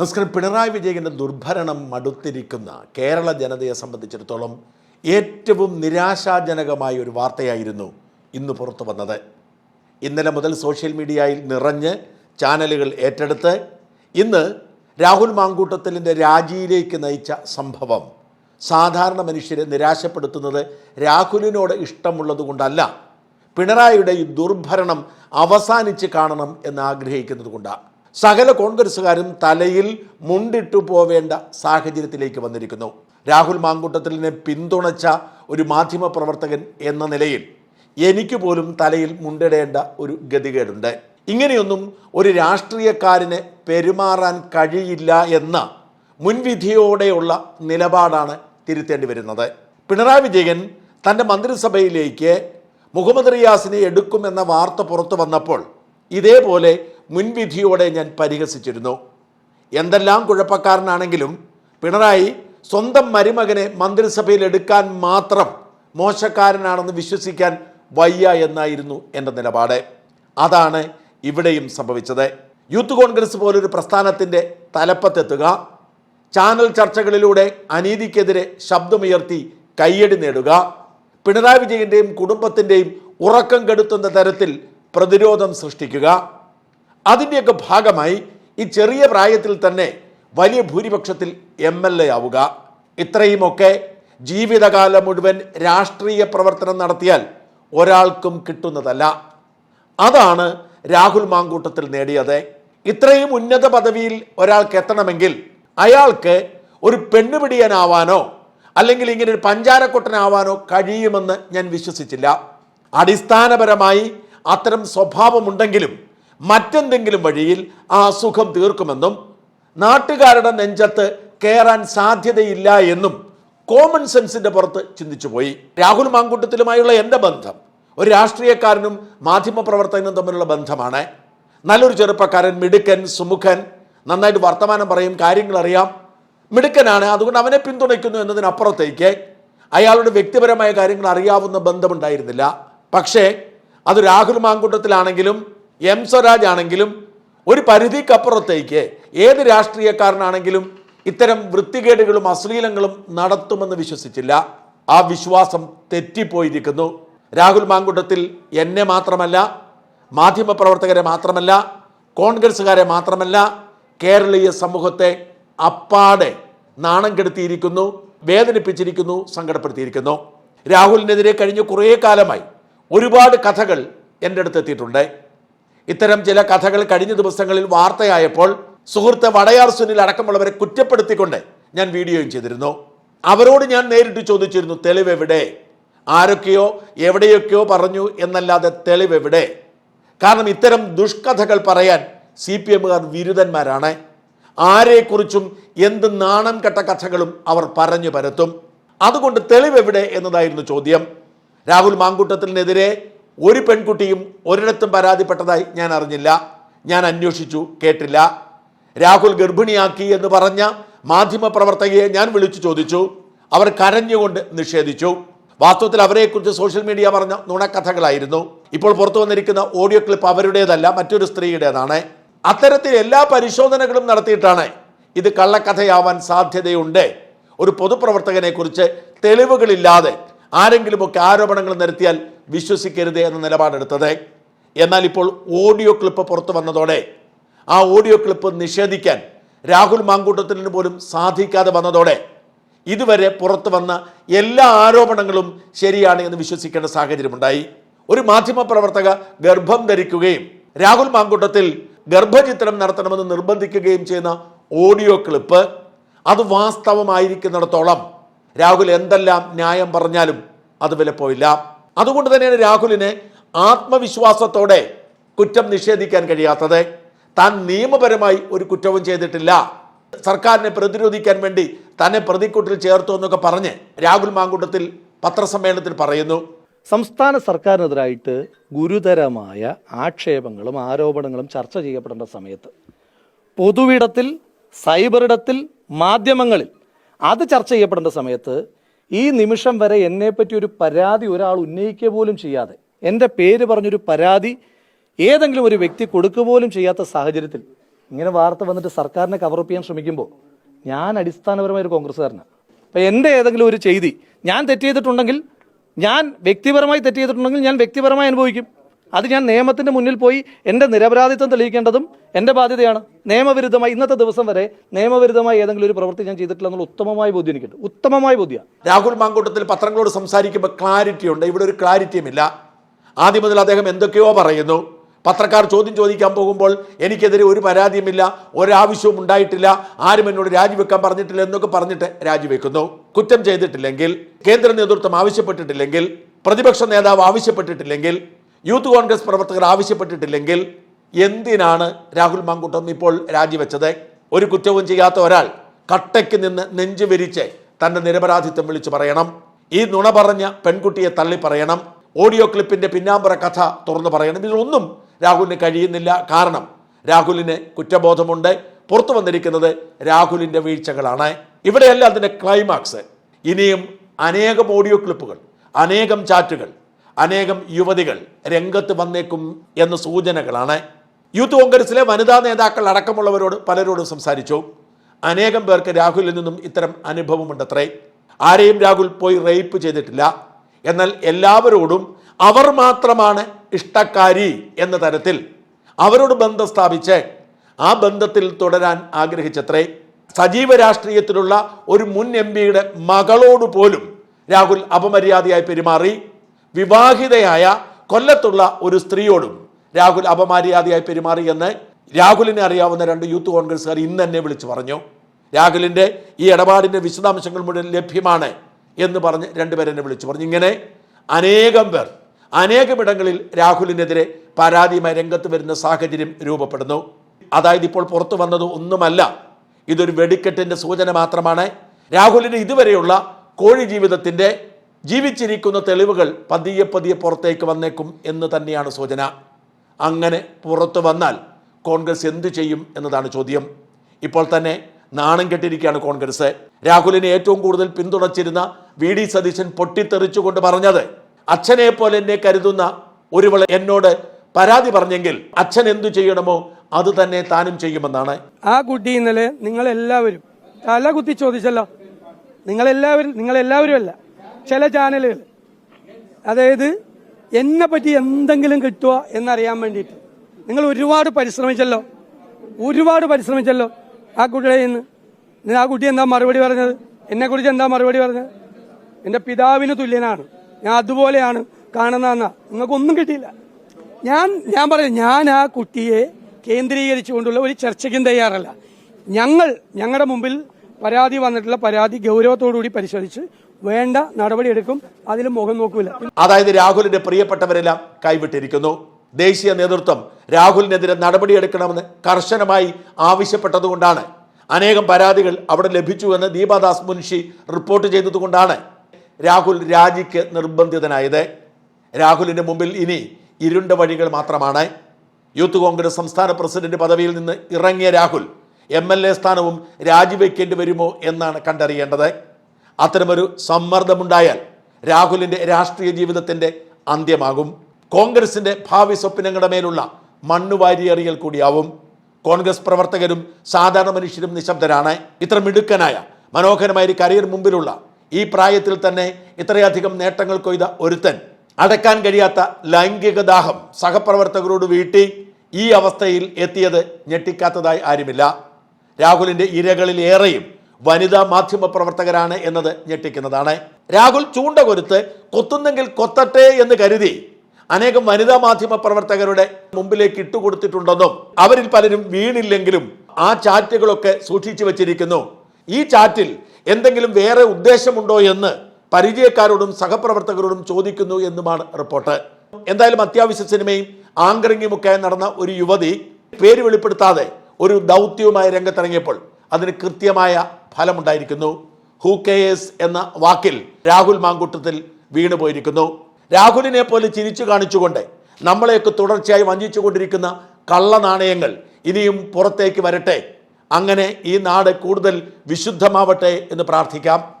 നമസ്കാരം. പിണറായി വിജയന്റെ ദുർഭരണം മടുത്തിരിക്കുന്ന കേരള ജനതയെ സംബന്ധിച്ചിടത്തോളം ഏറ്റവും നിരാശാജനകമായ ഒരു വാർത്തയായിരുന്നു ഇന്ന് പുറത്തു വന്നത്. ഇന്നലെ മുതൽ സോഷ്യൽ മീഡിയയിൽ നിറഞ്ഞ് ചാനലുകൾ ഏറ്റെടുത്ത് ഇന്ന് രാഹുൽ മാങ്കൂട്ടത്തിലിന്റെ രാജിയിലേക്ക് നയിച്ച സംഭവം. സാധാരണ മനുഷ്യരെ നിരാശപ്പെടുത്തുന്നത് രാഹുലിനോട് ഇഷ്ടമുള്ളത് കൊണ്ടല്ല പിണറായിയുടെ ഈ ദുർഭരണം അവസാനിച്ച് കാണണം എന്ന് ആഗ്രഹിക്കുന്നത് കൊണ്ടാണ് സകല കോൺഗ്രസ്സുകാരും തലയിൽ മുണ്ടിട്ടു പോവേണ്ട സാഹചര്യത്തിലേക്ക് വന്നിരിക്കുന്നു. രാഹുൽ മാങ്കുട്ടത്തിലിനെ പിന്തുണച്ച ഒരു മാധ്യമ പ്രവർത്തകൻ എന്ന നിലയിൽ എനിക്ക് പോലും തലയിൽ മുണ്ടിടേണ്ട ഒരു ഗതികേടുണ്ട്. ഇങ്ങനെയൊന്നും ഒരു രാഷ്ട്രീയക്കാരന് പെരുമാറാൻ കഴിയില്ല എന്ന മുൻവിധിയോടെയുള്ള നിലപാടാണ് തിരുത്തേണ്ടി വരുന്നത്. പിണറായി വിജയൻ തന്റെ മന്ത്രിസഭയിലേക്ക് മുഹമ്മദ് റിയാസിനെ എടുക്കുമെന്ന വാർത്ത പുറത്തു വന്നപ്പോൾ ഇതേപോലെ മുൻവിധിയോടെ ഞാൻ പരിഹസിച്ചിരുന്നു. എന്തെല്ലാം കുഴപ്പക്കാരനാണെങ്കിലും പിണറായി സ്വന്തം മരുമകനെ മന്ത്രിസഭയിൽ എടുക്കാൻ മാത്രം മോശക്കാരനാണെന്ന് വിശ്വസിക്കാൻ വയ്യ എന്നായിരുന്നു എന്റെ നിലപാട്. അതാണ് ഇവിടെയും സംഭവിച്ചത്. യൂത്ത് കോൺഗ്രസ് പോലൊരു പ്രസ്ഥാനത്തിന്റെ തലപ്പത്തെത്തുക ചാനൽ ചർച്ചകളിലൂടെ അനീതിക്കെതിരെ ശബ്ദമുയർത്തി കയ്യടി നേടുക പിണറായി വിജയന്റെയും കുടുംബത്തിന്റെയും ഉറക്കം കെടുത്തുന്ന തരത്തിൽ പ്രതിരോധം സൃഷ്ടിക്കുക അതിന്റെയൊക്കെ ഭാഗമായി ഈ ചെറിയ പ്രായത്തിൽ തന്നെ വലിയ ഭൂരിപക്ഷത്തിൽ എം എൽ എ ആവുക. ഇത്രയുമൊക്കെ ജീവിതകാലം മുഴുവൻ രാഷ്ട്രീയ പ്രവർത്തനം നടത്തിയാൽ ഒരാൾക്കും കിട്ടുന്നതല്ല. അതാണ് രാഹുൽ മാങ്കൂട്ടത്തിൽ നേടിയത്. ഇത്രയും ഉന്നത പദവിയിൽ ഒരാൾക്ക് എത്തണമെങ്കിൽ അയാൾക്ക് ഒരു പെണ്ണുപിടിയനാവാനോ അല്ലെങ്കിൽ ഇങ്ങനെ ഒരു പഞ്ചാരക്കൊട്ടനാവാനോ കഴിയുമെന്ന് ഞാൻ വിശ്വസിച്ചില്ല. അടിസ്ഥാനപരമായി അത്തരം സ്വഭാവമുണ്ടെങ്കിലും മറ്റെന്തെങ്കിലും വഴിയിൽ ആ സുഖം തീർക്കുമെന്നും നാട്ടുകാരുടെ നെഞ്ചത്ത് കയറാൻ സാധ്യതയില്ല എന്നും കോമൺ സെൻസിന്റെ പുറത്ത് ചിന്തിച്ചു പോയി രാഹുൽ മാങ്കൂട്ടത്തിലുമായുള്ള എന്റെ ബന്ധം ഒരു രാഷ്ട്രീയക്കാരനും മാധ്യമപ്രവർത്തകനും തമ്മിലുള്ള ബന്ധമാണ്. നല്ലൊരു ചെറുപ്പക്കാരൻ മിടുക്കൻ സുമുഖൻ നന്നായിട്ട് വർത്തമാനം പറയും കാര്യങ്ങൾ അറിയാം. മിടുക്കനാണ് അതുകൊണ്ട് അവനെ പിന്തുണയ്ക്കുന്നു എന്നതിനപ്പുറത്തേക്ക് അയാളുടെ വ്യക്തിപരമായ കാര്യങ്ങൾ അറിയാവുന്ന ബന്ധമുണ്ടായിരുന്നില്ല. പക്ഷേ അത് രാഹുൽ മാങ്കൂട്ടത്തിലാണെങ്കിലും എം സ്വരാജ് ആണെങ്കിലും ഒരു പരിധിക്കപ്പുറത്തേക്ക് ഏത് രാഷ്ട്രീയക്കാരനാണെങ്കിലും ഇത്തരം വൃത്തികേടുകളും അശ്ലീലങ്ങളും നടത്തുമെന്ന് വിശ്വസിച്ചില്ല. ആ വിശ്വാസം തെറ്റിപ്പോയിരിക്കുന്നു. രാഹുൽ മാങ്കുട്ടത്തിൽ എന്നെ മാത്രമല്ല മാധ്യമപ്രവർത്തകരെ മാത്രമല്ല കോൺഗ്രസ്സുകാരെ മാത്രമല്ല കേരളീയ സമൂഹത്തെ അപ്പാടെ നാണം കെടുത്തിയിരിക്കുന്നു വേദനിപ്പിച്ചിരിക്കുന്നു സങ്കടപ്പെടുത്തിയിരിക്കുന്നു. രാഹുലിനെതിരെ കഴിഞ്ഞ കുറേ കാലമായി ഒരുപാട് കഥകൾ എന്റെ അടുത്ത് എത്തിയിട്ടുണ്ട്. ഇത്തരം ചില കഥകൾ കഴിഞ്ഞ ദിവസങ്ങളിൽ വാർത്തയായപ്പോൾ സുഹൃത്ത് വടയാർ സുനിൽ അടക്കമുള്ളവരെ കുറ്റപ്പെടുത്തിക്കൊണ്ട് ഞാൻ വീഡിയോയും ചെയ്തിരുന്നു. അവരോട് ഞാൻ നേരിട്ട് ചോദിച്ചിരുന്നു തെളിവ് എവിടെ ആരൊക്കെയോ എവിടെയൊക്കെയോ പറഞ്ഞു എന്നല്ലാതെ തെളിവ് എവിടെ കാരണം ഇത്തരം ദുഷ്കഥകൾ പറയാൻ സി പി എമ്മുകാർ വിരുദ്ധന്മാരാണ്. ആരെക്കുറിച്ചും എന്ത് നാണം കെട്ട കഥകളും അവർ പറഞ്ഞു പരത്തും. അതുകൊണ്ട് തെളിവെവിടെ എന്നതായിരുന്നു ചോദ്യം. രാഹുൽ മാങ്കൂട്ടത്തിനെതിരെ ഒരു പെൺകുട്ടിയും ഒരിടത്തും പരാതിപ്പെട്ടതായി ഞാൻ അറിഞ്ഞില്ല. ഞാൻ അന്വേഷിച്ചു കേട്ടില്ല. രാഹുൽ ഗർഭിണിയാക്കി എന്ന് പറഞ്ഞ മാധ്യമപ്രവർത്തകയെ ഞാൻ വിളിച്ചു ചോദിച്ചു. അവർ കരഞ്ഞുകൊണ്ട് നിഷേധിച്ചു. വാസ്തവത്തിൽ അവരെക്കുറിച്ച് സോഷ്യൽ മീഡിയ പറഞ്ഞ നുണക്കഥകളായിരുന്നു. ഇപ്പോൾ പുറത്തു വന്നിരിക്കുന്ന ഓഡിയോ ക്ലിപ്പ് അവരുടേതല്ല മറ്റൊരു സ്ത്രീയുടേതാണ്. അത്തരത്തിൽ എല്ലാ പരിശോധനകളും നടത്തിയിട്ടാണ് ഇത് കള്ളക്കഥയാവാൻ സാധ്യതയുണ്ട്. ഒരു പൊതുപ്രവർത്തകനെക്കുറിച്ച് തെളിവുകളില്ലാതെ ആരെങ്കിലുമൊക്കെ ആരോപണങ്ങൾ നിരത്തിയാൽ വിശ്വസിക്കരുത് എന്ന നിലപാടെടുത്തത്. എന്നാൽ ഇപ്പോൾ ഓഡിയോ ക്ലിപ്പ് പുറത്തു വന്നതോടെ ആ ഓഡിയോ ക്ലിപ്പ് നിഷേധിക്കാൻ രാഹുൽ മാങ്കൂട്ടത്തിന് പോലും സാധിക്കാതെ വന്നതോടെ ഇതുവരെ പുറത്തു വന്ന എല്ലാ ആരോപണങ്ങളും ശരിയാണ് എന്ന് വിശ്വസിക്കേണ്ട സാഹചര്യമുണ്ടായി. ഒരു മാധ്യമപ്രവർത്തക ഗർഭം ധരിക്കുകയും രാഹുൽ മാങ്കൂട്ടത്തിൽ ഗർഭചിത്രം നടത്തണമെന്ന് നിർബന്ധിക്കുകയും ചെയ്യുന്ന ഓഡിയോ ക്ലിപ്പ് അത് വാസ്തവമായിരിക്കുന്നിടത്തോളം രാഹുൽ എന്തെല്ലാം ന്യായം പറഞ്ഞാലും അത് വിലപ്പോയില്ല അതുകൊണ്ട് തന്നെയാണ് രാഹുലിന് ആത്മവിശ്വാസത്തോടെ കുറ്റം നിഷേധിക്കാൻ കഴിയാത്തത്. താൻ നിയമപരമായി ഒരു കുറ്റവും ചെയ്തിട്ടില്ല. സർക്കാരിനെ പ്രതിരോധിക്കാൻ വേണ്ടി തന്നെ പ്രതിക്കൂട്ടിൽ ചേർത്തു എന്നൊക്കെ പറഞ്ഞ് രാഹുൽ മാങ്കുട്ടത്തിൽ പത്രസമ്മേളനത്തിൽ പറയുന്നു. സംസ്ഥാന സർക്കാരിനെതിരായിട്ട് ഗുരുതരമായ ആക്ഷേപങ്ങളും ആരോപണങ്ങളും ചർച്ച ചെയ്യപ്പെടേണ്ട സമയത്ത് പൊതുവിടത്തിൽ സൈബറിടത്തിൽ മാധ്യമങ്ങളിൽ അത് ചർച്ച ചെയ്യപ്പെടേണ്ട സമയത്ത് ഈ നിമിഷം വരെ എന്നെപ്പറ്റി ഒരു പരാതി ഒരാൾ ഉന്നയിക്കുക പോലും ചെയ്യാതെ എന്റെ പേര് പറഞ്ഞൊരു പരാതി ഏതെങ്കിലും ഒരു വ്യക്തി കൊടുക്കുക പോലും ചെയ്യാത്ത സാഹചര്യത്തിൽ ഇങ്ങനെ വാർത്ത വന്നിട്ട് സർക്കാരിനെ കവറപ്പ് ചെയ്യാൻ ശ്രമിക്കുമ്പോൾ ഞാൻ അടിസ്ഥാനപരമായ ഒരു കോൺഗ്രസ്സുകാരനാണ് അപ്പം എന്റെ ഏതെങ്കിലും ഒരു ചെയ്തി ഞാൻ തെറ്റ് ചെയ്തിട്ടുണ്ടെങ്കിൽ ഞാൻ വ്യക്തിപരമായി തെറ്റ് ചെയ്തിട്ടുണ്ടെങ്കിൽ ഞാൻ വ്യക്തിപരമായി അനുഭവിക്കും. അത് ഞാൻ നിയമത്തിന്റെ മുന്നിൽ പോയി എന്റെ നിരപരാധിത്വം തെളിയിക്കേണ്ടതും എന്റെ ബാധ്യതയാണ്. നിയമവിരുദ്ധമായി ഇന്നത്തെ ദിവസം വരെ നിയമവിരുദ്ധമായി ഏതെങ്കിലും ഒരു പ്രവൃത്തി ഞാൻ ചെയ്തിട്ടില്ല എന്നുള്ള ഉത്തമമായ ബോധ്യം എനിക്കുണ്ട്. ഉത്തമമായ ബോധ്യമാണ് രാഹുൽ മാങ്കൂട്ടത്തിൽ പത്രങ്ങളോട് സംസാരിക്കുമ്പോൾ ക്ലാരിറ്റി ഉണ്ട്. ഇവിടെ ഒരു ക്ലാരിറ്റിയുമില്ല ആദ്യം മുതൽ അദ്ദേഹം എന്തൊക്കെയോ പറയുന്നു. പത്രക്കാർ ചോദ്യം ചോദിക്കാൻ പോകുമ്പോൾ എനിക്കെതിരെ ഒരു പരാതിയുമില്ല ഒരാവശ്യവും ഉണ്ടായിട്ടില്ല ആരും എന്നോട് രാജിവെക്കാൻ പറഞ്ഞിട്ടില്ല എന്നൊക്കെ പറഞ്ഞിട്ട് രാജിവെക്കുന്നു. കുറ്റം ചെയ്തിട്ടില്ലെങ്കിൽ കേന്ദ്ര നേതൃത്വം ആവശ്യപ്പെട്ടിട്ടില്ലെങ്കിൽ പ്രതിപക്ഷ നേതാവ് ആവശ്യപ്പെട്ടിട്ടില്ലെങ്കിൽ യൂത്ത് കോൺഗ്രസ് പ്രവർത്തകർ ആവശ്യപ്പെട്ടിട്ടില്ലെങ്കിൽ എന്തിനാണ് രാഹുൽ മാങ്കൂട്ടം ഇപ്പോൾ രാജിവെച്ചത്? ഒരു കുറ്റവും ചെയ്യാത്ത ഒരാൾ കട്ടയ്ക്ക് നിന്ന് നെഞ്ചു വിരിച്ച് തന്റെ നിരപരാധിത്വം വിളിച്ചു പറയണം. ഈ നുണ പറഞ്ഞ പെൺകുട്ടിയെ തള്ളി പറയണം. ഓഡിയോ ക്ലിപ്പിന്റെ പിന്നാമ്പുറ കഥ തുറന്നു പറയണം. ഇതിലൊന്നും രാഹുലിന് കഴിയുന്നില്ല. കാരണം രാഹുലിന് കുറ്റബോധമുണ്ട്. പുറത്തു വന്നിരിക്കുന്നത് രാഹുലിന്റെ വീഴ്ചകളാണ്. ഇവിടെയല്ല അതിന്റെ ക്ലൈമാക്സ്. ഇനിയും അനേകം ഓഡിയോ ക്ലിപ്പുകൾ അനേകം ചാറ്റുകൾ അനേകം യുവതികൾ രംഗത്ത് വന്നേക്കും എന്ന സൂചനകളാണ്. യൂത്ത് കോൺഗ്രസിലെ വനിതാ നേതാക്കൾ അടക്കമുള്ളവരോട് പലരോടും സംസാരിച്ചു. അനേകം പേർക്ക് രാഹുലിൽ നിന്നും ഇത്തരം അനുഭവമുണ്ടത്രേ. ആരെയും രാഹുൽ പോയി റേപ്പ് ചെയ്തിട്ടില്ല. എന്നാൽ എല്ലാവരോടും അവർ മാത്രമാണ് ഇഷ്ടക്കാരി എന്ന തരത്തിൽ അവരോട് ബന്ധം സ്ഥാപിച്ച് ആ ബന്ധത്തിൽ തുടരാൻ ആഗ്രഹിച്ചത്രേ. സജീവ രാഷ്ട്രീയത്തിലുള്ള ഒരു മുൻ എം പിയുടെ മകളോട് പോലും രാഹുൽ അപമര്യാദയായി പെരുമാറി. വിവാഹിതയായ കൊല്ലത്തുള്ള ഒരു സ്ത്രീയോടും രാഹുൽ അപമര്യാദയായി പെരുമാറി എന്ന് രാഹുലിനെ അറിയാവുന്ന രണ്ട് യൂത്ത് കോൺഗ്രസ്സുകാർ ഇന്ന് തന്നെ വിളിച്ചു പറഞ്ഞു. രാഹുലിന്റെ ഈ ഇടപാടിന്റെ വിശദാംശങ്ങൾ മുഴുവൻ ലഭ്യമാണ് എന്ന് പറഞ്ഞ് രണ്ടുപേരെന്നെ വിളിച്ചു പറഞ്ഞു. ഇങ്ങനെ അനേകം പേർ അനേകമിടങ്ങളിൽ രാഹുലിനെതിരെ പരാതിയുമായി രംഗത്ത് വരുന്ന സാഹചര്യം രൂപപ്പെടുന്നു. അതായത് ഇപ്പോൾ പുറത്തു വന്നത് ഒന്നുമല്ല ഇതൊരു വെടിക്കെട്ടിന്റെ സൂചന മാത്രമാണ്. രാഹുലിന് ഇതുവരെയുള്ള കോഴി ജീവിതത്തിന്റെ ജീവിച്ചിരിക്കുന്ന തെളിവുകൾ പതിയെ പതിയെ പുറത്തേക്ക് വന്നേക്കും എന്ന് തന്നെയാണ് സൂചന. അങ്ങനെ പുറത്തു വന്നാൽ കോൺഗ്രസ് എന്തു ചെയ്യും എന്നതാണ് ചോദ്യം. ഇപ്പോൾ തന്നെ നാണം കെട്ടിരിക്കുകയാണ് കോൺഗ്രസ്. രാഹുലിനെ ഏറ്റവും കൂടുതൽ പിന്തുണച്ചിരുന്ന വി ഡി സതീശൻ പൊട്ടിത്തെറിച്ചുകൊണ്ട് പറഞ്ഞത് അച്ഛനെ പോലെ എന്നെ കരുതുന്ന ഒരുവൾ എന്നോട് പരാതി പറഞ്ഞെങ്കിൽ അച്ഛൻ എന്തു ചെയ്യണമോ അത് തന്നെ താനും ചെയ്യുമെന്നാണ്. ആ കുട്ടി ഇന്നലെ നിങ്ങളെല്ലാവരും തല കുത്തി ചോദിച്ചല്ലോ. നിങ്ങളെല്ലാവരും നിങ്ങളെല്ലാവരും അല്ല ചില ചാനലുകൾ. അതായത് എന്നെ പറ്റി എന്തെങ്കിലും കിട്ടുക എന്നറിയാൻ വേണ്ടിയിട്ട്. നിങ്ങൾ ഒരുപാട് പരിശ്രമിച്ചല്ലോ. ഒരുപാട് പരിശ്രമിച്ചല്ലോ ആ കുട്ടിയുടെ നിന്ന് ആ കുട്ടി എന്താ മറുപടി പറഞ്ഞത്? എന്നെ കുറിച്ച് എന്താ മറുപടി പറഞ്ഞത്? എന്റെ പിതാവിന് തുല്യനാണ്. ഞാൻ അതുപോലെയാണ് കാണുന്നതെന്നാ നിങ്ങൾക്കൊന്നും കിട്ടിയില്ല. ഞാൻ ഞാൻ പറയാം ഞാൻ ആ കുട്ടിയെ കേന്ദ്രീകരിച്ചുകൊണ്ടുള്ള ഒരു ചർച്ചയ്ക്കും തയ്യാറല്ല. ഞങ്ങൾ ഞങ്ങളുടെ മുമ്പിൽ പരാതി വന്നിട്ടുള്ള പരാതി ഗൗരവത്തോടുകൂടി പരിശോധിച്ച് വേണ്ട നടപടിയെടുക്കും അതിൽ മുഖം നോക്കൂല. അതായത് രാഹുലിന്റെ പ്രിയപ്പെട്ടവരെല്ലാം കൈവിട്ടിരിക്കുന്നു. ദേശീയ നേതൃത്വം രാഹുലിനെതിരെ നടപടിയെടുക്കണമെന്ന് കർശനമായി ആവശ്യപ്പെട്ടതുകൊണ്ടാണ്. അനേകം പരാതികൾ അവിടെ ലഭിച്ചുവെന്ന് ദീപാദാസ് മുൻഷി റിപ്പോർട്ട് ചെയ്തതുകൊണ്ടാണ് രാഹുൽ രാജിക്ക് നിർബന്ധിതനായത്. രാഹുലിന്റെ മുമ്പിൽ ഇനി ഇരുണ്ട വഴികൾ മാത്രമാണ്. യൂത്ത് കോൺഗ്രസ് സംസ്ഥാന പ്രസിഡന്റ് പദവിയിൽ നിന്ന് ഇറങ്ങിയ രാഹുൽ എം എൽ എ സ്ഥാനവും രാജിവെക്കേണ്ടി വരുമോ എന്നാണ് കണ്ടറിയേണ്ടത്. അത്തരമൊരു സമ്മർദ്ദമുണ്ടായാൽ രാഹുലിന്റെ രാഷ്ട്രീയ ജീവിതത്തിന്റെ അന്ത്യമാകും. കോൺഗ്രസിന്റെ ഭാവി സ്വപ്നങ്ങളുടെ മേലുള്ള മണ്ണുവാരിയെറിയൽ കൂടിയാവും. കോൺഗ്രസ് പ്രവർത്തകരും സാധാരണ മനുഷ്യരും നിശബ്ദരാണ്. ഇത്ര മിടുക്കനായ മനോഹരമായ ഒരു കരിയർ മുമ്പിലുള്ള ഈ പ്രായത്തിൽ തന്നെ ഇത്രയധികം നേട്ടങ്ങൾ കൊയ്ത ഒരുത്തൻ അടക്കാൻ കഴിയാത്ത ലൈംഗിക ദാഹം സഹപ്രവർത്തകരോട് വീട്ടി ഈ അവസ്ഥയിൽ എത്തിയത് ഞെട്ടിക്കാത്തതായി ആരുമില്ല. രാഹുലിന്റെ ഇരകളിൽ ഏറെയും വനിതാ മാധ്യമ പ്രവർത്തകരാണ് എന്നത് ഞെട്ടിക്കുന്നതാണ്. രാഹുൽ ചൂണ്ട കൊരുത്ത് കൊത്തുന്നെങ്കിൽ കൊത്തട്ടെ എന്ന് കരുതി അനേകം വനിതാ മാധ്യമ പ്രവർത്തകരുടെ മുമ്പിലേക്ക് ഇട്ടുകൊടുത്തിട്ടുണ്ടെന്നും അവരിൽ പലരും വീണില്ലെങ്കിലും ആ ചാറ്റുകളൊക്കെ സൂക്ഷിച്ചു വച്ചിരിക്കുന്നു. ഈ ചാറ്റിൽ എന്തെങ്കിലും വേറെ ഉദ്ദേശമുണ്ടോ എന്ന് പരിചയക്കാരോടും സഹപ്രവർത്തകരോടും ചോദിക്കുന്നു എന്നുമാണ് റിപ്പോർട്ട്. എന്തായാലും അത്യാവശ്യ സിനിമയും ആങ്കറിങ്ങുമൊക്കെ നടന്ന ഒരു യുവതി പേര് വെളിപ്പെടുത്താതെ ഒരു ദൗത്യവുമായി രംഗത്തിറങ്ങിയപ്പോൾ അതിന് കൃത്യമായ ഫലമുണ്ടായിരിക്കുന്നു. ഹൂ കെയേഴ്സ് എന്ന വാക്കിൽ രാഹുൽ മാങ്കൂട്ടത്തിൽ വീണുപോയിരിക്കുന്നു. രാഹുലിനെ പോലെ ചിരിച്ചു കാണിച്ചുകൊണ്ട് നമ്മളെയൊക്കെ തുടർച്ചയായി വഞ്ചിച്ചുകൊണ്ടിരിക്കുന്ന കൊണ്ടിരിക്കുന്ന കള്ളനാണയങ്ങൾ ഇനിയും പുറത്തേക്ക് വരട്ടെ. അങ്ങനെ ഈ നാട് കൂടുതൽ വിശുദ്ധമാവട്ടെ എന്ന് പ്രാർത്ഥിക്കാം.